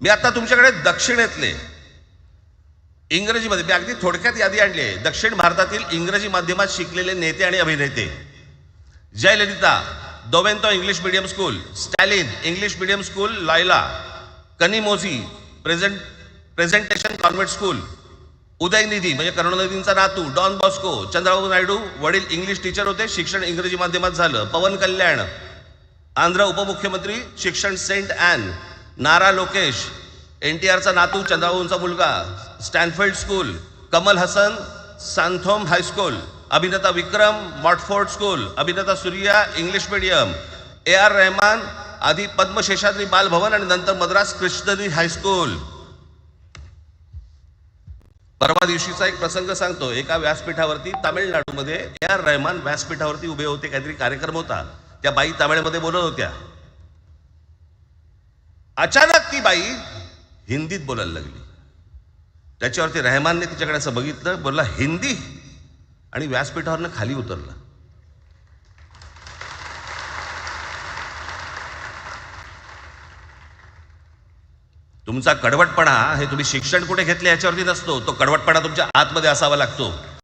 मी आता तुमच्याकडे दक्षिणेतले इंग्रजीमध्ये मी अगदी थोडक्यात यादी आणली आहे. दक्षिण भारतातील इंग्रजी माध्यमात शिकलेले नेते आणि अभिनेते. Jayalalithaa Doveton English medium school Stalin English medium school लायला Kanimozhi present presentation convent school Udhayanidhi म्हणजे करुणानिधींचा नातू डॉन बॉस्को चंद्रबाबू नायडू वडील इंग्लिश टीचर होते शिक्षण इंग्रजी माध्यमात झालं पवन कल्याण आंध्र उपमुख्यमंत्री शिक्षण सेंट ॲन नारा लोकेश एन टी आरचा नातू चंद्रबाबूंचा मुलगा Stanfield school Kamal Haasan Santhome high school अभिनेता विक्रम मॉटफोर्ड स्कूल अभिनेता Suriya English medium A R Rahman आधी पद्मशेषाद्री बालभवन आणि नंतर मद्रास कृष्णरी हायस्कूल परवा दिवशीचा एक प्रसंग सांगतो. एका व्यासपीठावरती तामिळनाडूमध्ये ए आर रहमान व्यासपीठावरती उभे होते. काहीतरी कार्यक्रम होता. त्या बाई तामिळमध्ये बोलत होत्या. अचानक ती बाई हिंदीत बोलायला लागली. त्याच्यावरती रहमानने तिच्याकडे असं बघितलं बोलला हिंदी? आणि व्यासपीठावरनं खाली उतरला. तुमचा कडवटपणा हे तुम्ही शिक्षण कुठे घेतले याच्यावरती नसतो. तो कडवटपणा तुमच्या आतमध्ये असावा लागतो.